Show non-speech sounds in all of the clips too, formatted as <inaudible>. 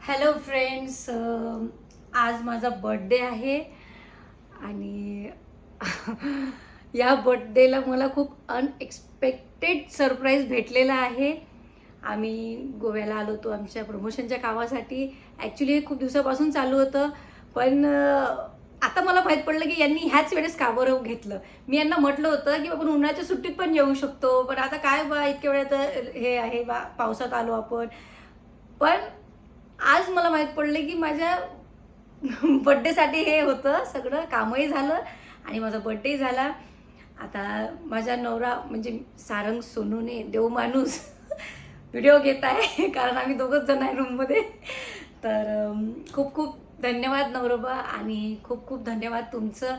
Hello friends आज माझा birthday आहे आणि <laughs> या बड्डेला मला खूप अनएक्सपेक्टेड सरप्राईज भेटलेला आहे. आम्ही गोव्याला आलो होतो आमच्या प्रमोशनच्या कामासाठी. ॲक्च्युली हे खूप दिवसापासून चालू होतं पण आता मला माहीत पडलं की यांनी ह्याच वेळेस का बरं घेतलं? मी यांना म्हटलं होतं की आपण उन्हाळ्याच्या सुट्टीत पण येऊ शकतो पण आता काय बा इतक्या वेळात हे आहे बा पावसात आलो आपण. पण आज मला माहीत पडलं की माझ्या <laughs> बड्डेसाठी हे होतं सगळं कामही झालं आणि माझा बड्डे झाला. आता माझा नवरा म्हणजे सारंग सोनूने देव माणूस <laughs> व्हिडिओ घेत आहे कारण आम्ही दोघंच जण आहे रूममध्ये तर खूप खूप धन्यवाद नवरोबा आणि खूप खूप धन्यवाद तुमचं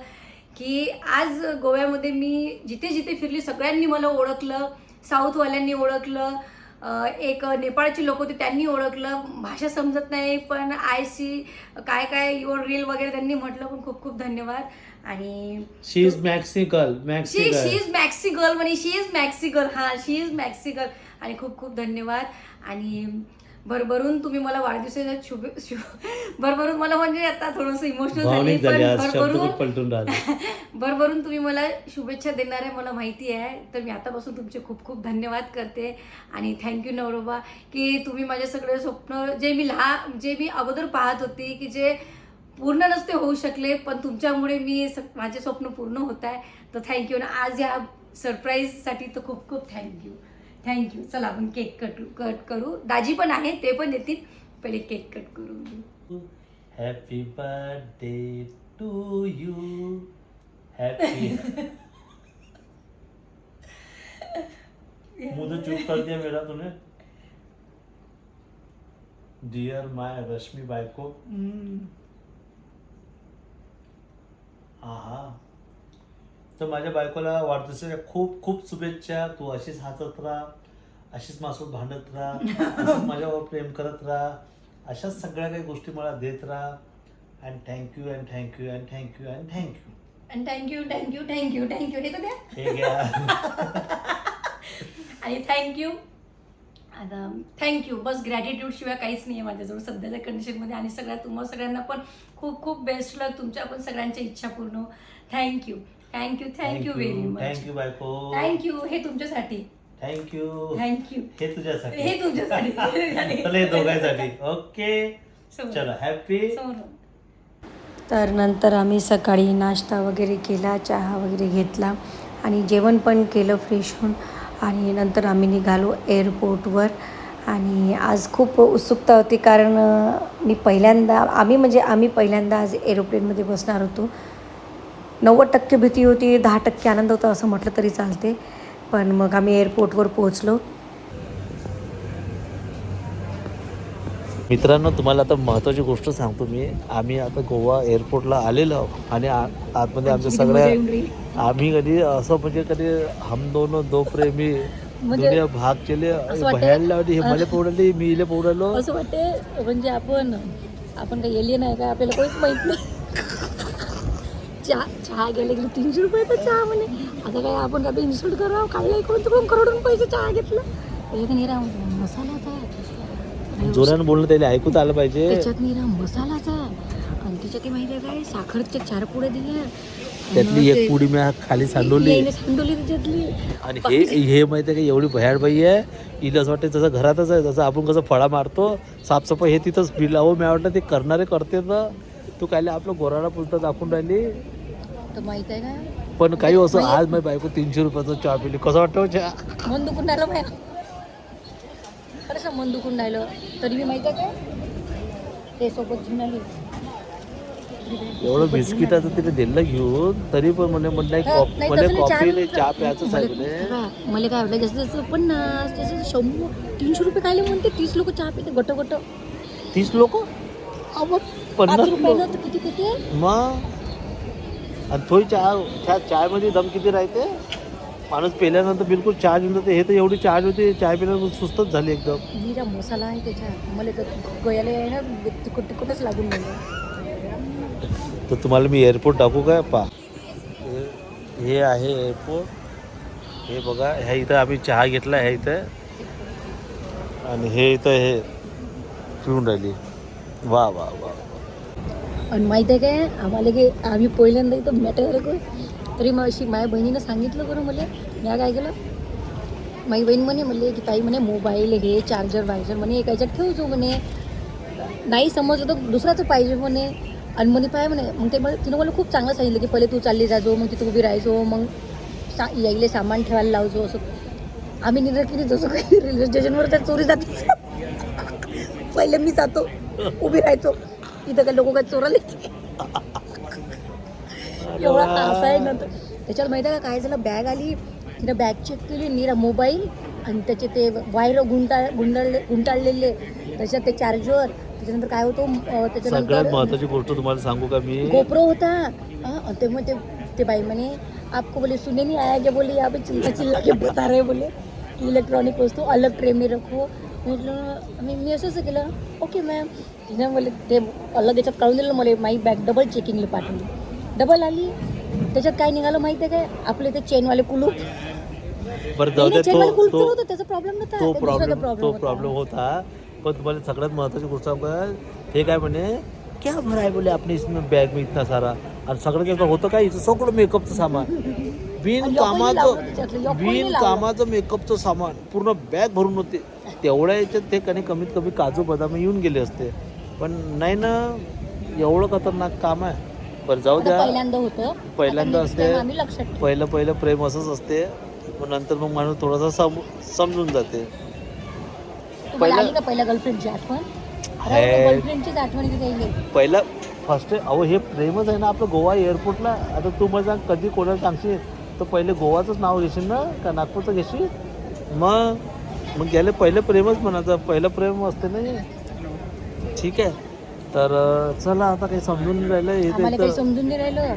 की आज गोव्यामध्ये मी जिथे जिथे फिरली सगळ्यांनी मला ओळखलं साऊथवाल्यांनी ओळखलं एक नेपाळची लोक होते त्यांनी ओळखलं. भाषा समजत नाही पण आय सी काय काय युअर रील वगैरे त्यांनी म्हटलं पण खूप खूप धन्यवाद. आणि she is magical she magical she is maxi girl म्हणे शी इज मॅक्सी गर्ल हा शी इज मॅक्सी गर्ल आणि खूप खूप धन्यवाद. आणि भरभरून तुम्ही मला वाढदिवसाच्या शुभ शुभ भरभरून मला म्हणजे आता थोडंसं इमोशनल झाली पण भरभरून <laughs> भरभरून तुम्ही मला शुभेच्छा देणार आहे मला माहिती आहे. तर मी आतापासून तुमचे खूप खूप धन्यवाद करते. आणि थँक्यू नवरोबा की तुम्ही माझे सगळे स्वप्न जे मी लहान जे मी अगोदर पाहत होती की जे पूर्ण नसते होऊ शकले पण तुमच्यामुळे मी माझे स्वप्न पूर्ण होत आहे. तर थँक्यू ना आज या सरप्राईजसाठी तर खूप खूप थँक्यू थँक्यू चला आपण केक कट कट करू. दाजी पण आहे ते पण येतील पहिले केक कट करू happy birthday to you happy मुझे चुप कर दिया मेरा तूने. डियर माय रश्मी बायको हम्म. तर माझ्या बायकोला वाढदिवसाच्या खूप खूप शुभेच्छा. तू अशीच हसत राहा अशीच मासून भांडत राहा <laughs> माझ्यावर प्रेम करत राहा अशाच सगळ्या काही गोष्टी मला देत राहा. And thank you and thank you and thank you and thank you आणि thank you thank you thank you thank you हे तर द्या हे घ्या. <laughs> आणि थँक्यू आता थँक्यू बस ग्रॅटिट्यूड शिवाय काहीच नाही आहे माझ्याजवळ. सध्याच्या कंडिशनमध्ये आणि सगळ्या तुम्हा सगळ्यांना पण खूप खूप बेस्ट लक तुमच्या पण सगळ्यांच्या इच्छा पूर्ण. Thank you thank you thank you very much thank you बायको. थँक्यू हे तुमच्यासाठी. थँक्यू थँक्यू हे तुझ्यासाठी. हे तुमच्यासाठी. <laughs> चला हे दोघांसाठी. ओके. चलो हॅपी तर नंतर आम्ही सकाळी नाश्ता वगैरे केला चहा वगैरे घेतला आणि जेवण पण केलं फ्रेश होऊन. आणि नंतर आम्ही निघालो एअरपोर्टवर आणि आज खूप उत्सुकता होती कारण मी पहिल्यांदा आम्ही म्हणजे आम्ही पहिल्यांदा आज एरोप्लेनमध्ये बसणार होतो. नव्वद टक्के भीती होती दहा टक्के आनंद होता असं म्हटलं तरी चालते. पण मग आम्ही एअरपोर्टवर पोहोचलो. मित्रांनो तुम्हाला आता महत्वाची गोष्ट सांगतो मी. आम्ही आता गोवा एअरपोर्टला आलेलो आहोत आणि आ- आतमध्ये आमच्या सगळ्या आम्ही कधी असं म्हणजे कधी हम दोन दो प्रेमी म्हणजे दुनिया भाग केले भयायला लावली हे मला पोडली मी इले पोडलो. असं वाटते म्हणजे आपण आपण काही एलियन आहे का? आपल्याला कोणीच माहीत नाही. चहा चहा गेले गेले तीनशे रुपयाचा चहा म्हणे. आता काय आपण काय इन्सल्ट करावं? काढलं कोणतं कोण करोडून पैसे चहा घेतलं. त्याच्यात निरा मसालाचा आहे. जोरानं बोलणं त्याला ऐकू तर आलं पाहिजे. त्याच्यात निरा मसालाचा आणि त्याच्यात माहिती आहे काय साखरच्या चार पुड्या दिल्या त्यातली एक पुडी मी खाली सांडवली. सांडवली त्याच्यातली. आणि हे हे माहिती आहे का एवढी भयाडबाई आहे. हिला असं वाटतं जसं घरातच आहे जसं आपण कसं फळा मारतो. साफसफाई हे तिथंच बिलावं मी वाटतं ते करणारे करते ना. तू काय आपलं गोराला पुलता दाखवून राहिली? तर माहीत आहे का? पण काही असं आज माझी बायको तीनशे रुपयाचा चहा पिली. कसं वाटतं हो चहा? मन दुखून राहिलं खरंच मन दुखून राहिलं तरी मी माहिती आहे काय ते सोबत घेऊन आली. एवढं बिस्किटाचं तिथे दिलं घेऊन तरी पण म्हणे म्हणलं कॉफी नाही, म्हणे तसं नाही, कॉफी चार- नाही चहा प्यायचं म्हणे. मला मला काय वाटलं जास्त जास्त पन्नास जास्त शंभर तीनशे रुपये खायला म्हणते तीस लोक चहा पिते गट गट तीस लोक? पाच पन्नास रुपयानं लोक तर किती पिते मग? आणि थोडी चहा त्या चायमध्ये दम किती राहते? माणूस पेल्यानंतर बिलकुल चहा घेऊन जाते. हे तर एवढी चहा होती चहा पिल्यानंतर सुस्तच झाली एकदम. निरा मसाला आहे त्याच्यात. मला तर गयाला आहे ना तिकट तिकटच लागून गेलं तर तुम्हाला मी एअरपोर्ट दाखवू काय? पा हे- हे आहे एअरपोर्ट हे बघा ह्या इथं आम्ही चहा घेतला ह्या इथं. आणि हे इथं हे पिऊन राहिली. वा वा वा. आणि माहिती आहे काय आम्हाला की आम्ही पहिल्यांदा इथं मॅटर करू तरी मग अशी माझ्या बहिणीनं सांगितलं बरं मला. मी काय केलं? माझी बहीण म्हणे म्हणले की ताई म्हणे मोबाईल हे चार्जर वायझर म्हणे एका याच्यात ठेवतो म्हणे. नाही समजलं तर दुसराचं पाहिजे म्हणे. आणि म्हणे पाय म्हणे मग ते मला तिनं मला खूप चांगलं सांगितलं की पहिले तू चालली जाजो मग तिथं उभी राहायचो मग सा यायले सामान ठेवायला लावजो असं. आम्ही निर्णय केली जसं काही <laughs> रेल्वे स्टेशनवर त्या चोरी जाते <laughs> पहिले मी जातो उभी राहायचो. इथं काय लोक काय चोराले एवढा तास आहे ना त्याच्यात माहिती आहे का काय झालं? बॅग आली. तिनं बॅग चेक केली नीरा मोबाईल आणि त्याचे ते वायर गुंटाळ गुंडाळले गुंटाळलेले. त्याच्यात ते चार्जर त्याच्यानंतर काय होतं? सगळ्यात त्याच्यानंतर महत्वाची गोष्ट तुम्हाला सांगू का मी? गोप्रो होता. हाँ, ते मग ते बाई म्हणे आपको बोले सुने नहीं आया क्या? बोले यहाँ पे चिल्ला चिल्ला के बता रहे बोले. इलेक्ट्रॉनिक वस्तू अलग ट्रे में रखो म्हटलं मी मी असं असं केलं ओके मॅम तिनं मला ते अलग याच्यात काढून दिलं मला माई बॅग डबल चेकिंगला पाठवली. डबल आली त्याच्यात काय निघालं माहिती आहे काय? आपले ते चेनवाले कुलूप. बरं जाऊ दे चेनवाले तो कुलूप तो होतं त्याचा प्रॉब्लेम नव्हता तो प्रॉब्लेम तो. प्रॉब्लेम होता. पण तुम्हाला सगळ्यात महत्वाची गोष्ट सांगू हे काय म्हणे क्या भरा है बोले आपने इसमें बॅग में इतना सारा? आणि सगळं काय होतं काय इथं सगळं मेकअपचं सामान. बिन कामाचं बिन. कामाचं मेकअपचं सामान पूर्ण बॅग भरून होते. तेवढ्या याच्यात ते कधी कमीत कमी काजू बदाम येऊन गेले असते. पण नाही ना एवढं खतरनाक काम आहे. बरं जाऊ द्या. पहिल्यांदा होतं. पहिल्यांदा असते. पहिलं पहिलं प्रेम असंच असते. मग नंतर मग माणूस थोडासा सम समजून जाते. पहिलं- पहिल्या गर्लफ्रेंडची आठवण. पहिला फर्स्ट अहो हे प्रेमच आहे ना आपलं गोवा एअरपोर्टला आता तू मला सांग कधी कोणाला सांगशील? तर पहिले गोवाचंच नाव घेशील ना? का नागपूरचं घेशील? मग? मग गेले पहिलं प्रेमच म्हणायचं. पहिलं प्रेम असते ना हे. ठीक आहे. तर चला आता काही समजून राहिलं हे समजून नाही राहिलं.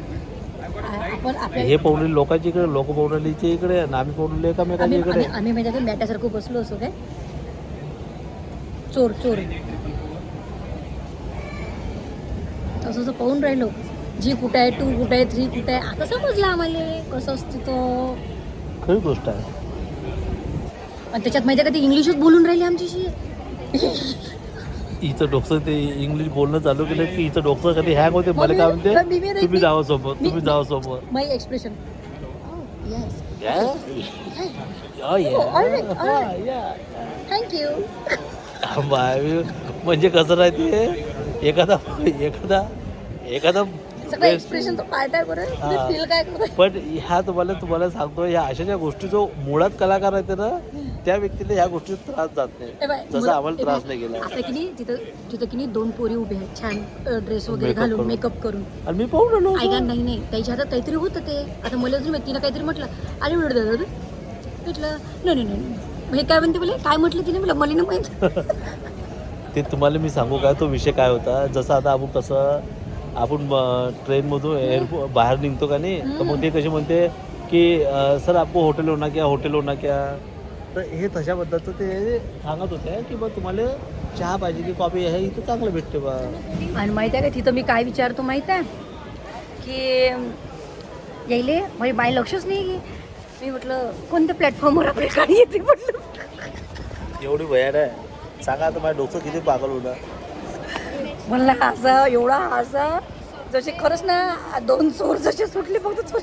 हे पौर्णिल लोकांच्या इकडे लोक पौर्णिलीच्या इकडे आणि आम्ही पौर्णिली एकामेकांच्या इकडे. आम्ही- म्हणजे बसलो असो काय? चोर चोर. तसं पाहून राहिलो. जी कुठं आहे टू कुठं आहे थ्री कुठं आहे आता समजलं आम्हाला कसं असतं तो. खरी गोष्ट आहे. आणि त्याच्यात माहिती का ती इंग्लिशच बोलून राहिली आमच्याशी? हिचं डोकं ते इंग्लिश बोलणं चालू केलं की हिचं डोकं कधी हँग होते मला काय म्हणते? तुम्ही जावं सोबत तुम्ही जावं सोबत. माय एक्सप्रेशन. थँक्यू बाय, म्हणजे कसं राहते? एखादा एखादा एखादा सगळं एक्सप्रेशन तो पाहताय बरं? तुम्ही हा. फील काय करताय? पण ह्या तुम्हाला तुम्हाला सांगतो ह्या अशा ज्या गोष्टी जो मुळात कलाकार आहे ना त्या व्यक्तीला ह्या गोष्टीत त्रास जात ए नाही जसं मुलं- आम्हाला ए त्रास बाय, नाही गेला. आता की नाही तिथं तिथं की नाही दोन पोरी उभ्या आहेत छान ड्रेस वगैरे Makeup घालून करून. मेकअप करून. आणि मी पाहून आलो. ऐका नाही नाही त्याच्या हातात काहीतरी होतं ते. आता मला अजून माहिती तिनं काहीतरी म्हटलं आले म्हणत दादा म्हटलं नाही नाही नाही हे काय म्हणते बोले? काय म्हटलं तिने? मला मला नाही माहीत. <laughs> ते तुम्हाला मी सांगू काय तो विषय काय होता? जसं आता आपण कसं आपण ट्रेनमधून एअरपोर्ट बाहेर निघतो का नाही? तर मग ते कसे म्हणते की सर आपको होटेल होना क्या? होटेल होना क्या? तर हे तशा पद्धतीचं ते सांगत होते की बा तुम्हाला चहा पाहिजे की कॉफी आहे? इथं चांगलं भेटते बा. आणि माहिती आहे का तिथं मी काय विचारतो माहीत आहे? की यायले माझी बाय लक्षच नाही की मी म्हटलं कोणत्या प्लॅटफॉर्मवर आपली गाडी येते? म्हटलं. एवढी भयान आहे. सांगा आता माझ्या डोकं किती पागल होणार म्हणला असं एवढा असं जसे खरंच ना दोन चोर जसे सुटले फक्त चोर.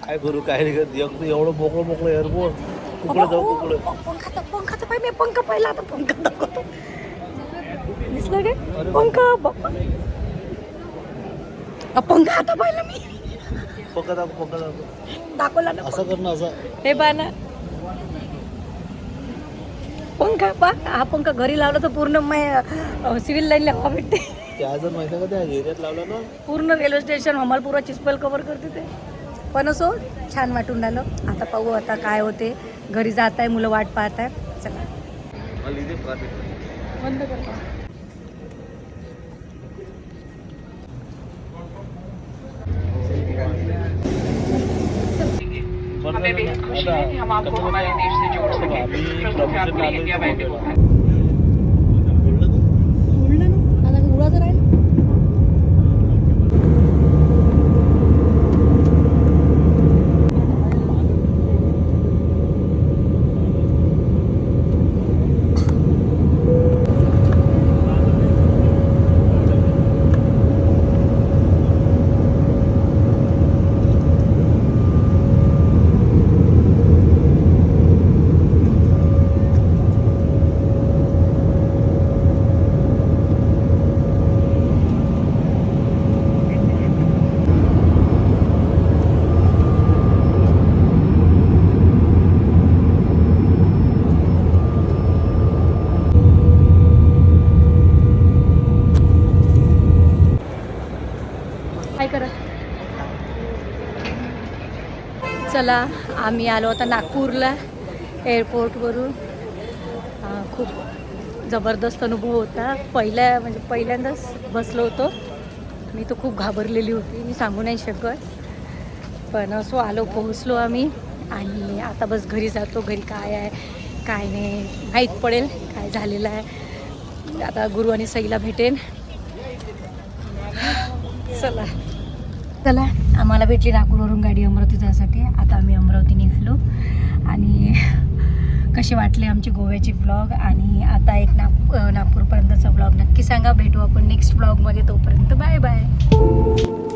काय करू काय नाही करत. एक तर एवढं मोकळं मोकळं एअरपोर्ट कुकडं जाऊ कुकडं. पंखा तर पंखा तर पाहिजे पंखा पाहिला आता पंखा दाखवतो दिसलं काय पंखा बाप्पा अ, पंखा आता पाहिला मी. पकड दाखव पकड दाखव दाखवला ना असं करणं असं. हे पहा ना पंखा पा हा पंखा घरी लावला तर पूर्ण मै सिव्हिल लाईनला हवा भेटते. त्या जर माहिती आहे का? त्या एरियात लावलं ना. पूर्ण रेल्वे स्टेशन हमालपुरा चिचपल कव्हर करते ते. पण असो छान वाटून राहिलं. आता पाहू आता काय होते. घरी जात आहे मुलं वाट पाहत आहे चला बंद कर बेहद खुशी है कि हम आपको हमारे देश से जोड़ सके। प्रस्तुत है आपके लिए इंडिया बैंक चला आम्ही आलो होता नागपूरला एअरपोर्टवरून खूप जबरदस्त अनुभव होता. पहिल्या म्हणजे पहिल्यांदाच बसलो होतो. मी तर खूप घाबरलेली होती मी सांगू नाही शकत. पण असो आलो पोहोचलो आम्ही आणि आता बस घरी जातो. घरी काय आहे काय नाही माहीत पडेल काय झालेलं आहे. आता गुरु आणि सईला भेटेन. चला. चला. आम्हाला भेटली नागपूरवरून गाडी अमरावती जायसाठी. आता आम्ही अमरावती निघालो आणि <laughs> कसे वाटले आमचे गोव्याचे ब्लॉग आणि आता एक नाग नागपूरपर्यंतचा ब्लॉग नक्की सांगा. भेटू आपण नेक्स्ट ब्लॉगमध्ये तोपर्यंत बाय बाय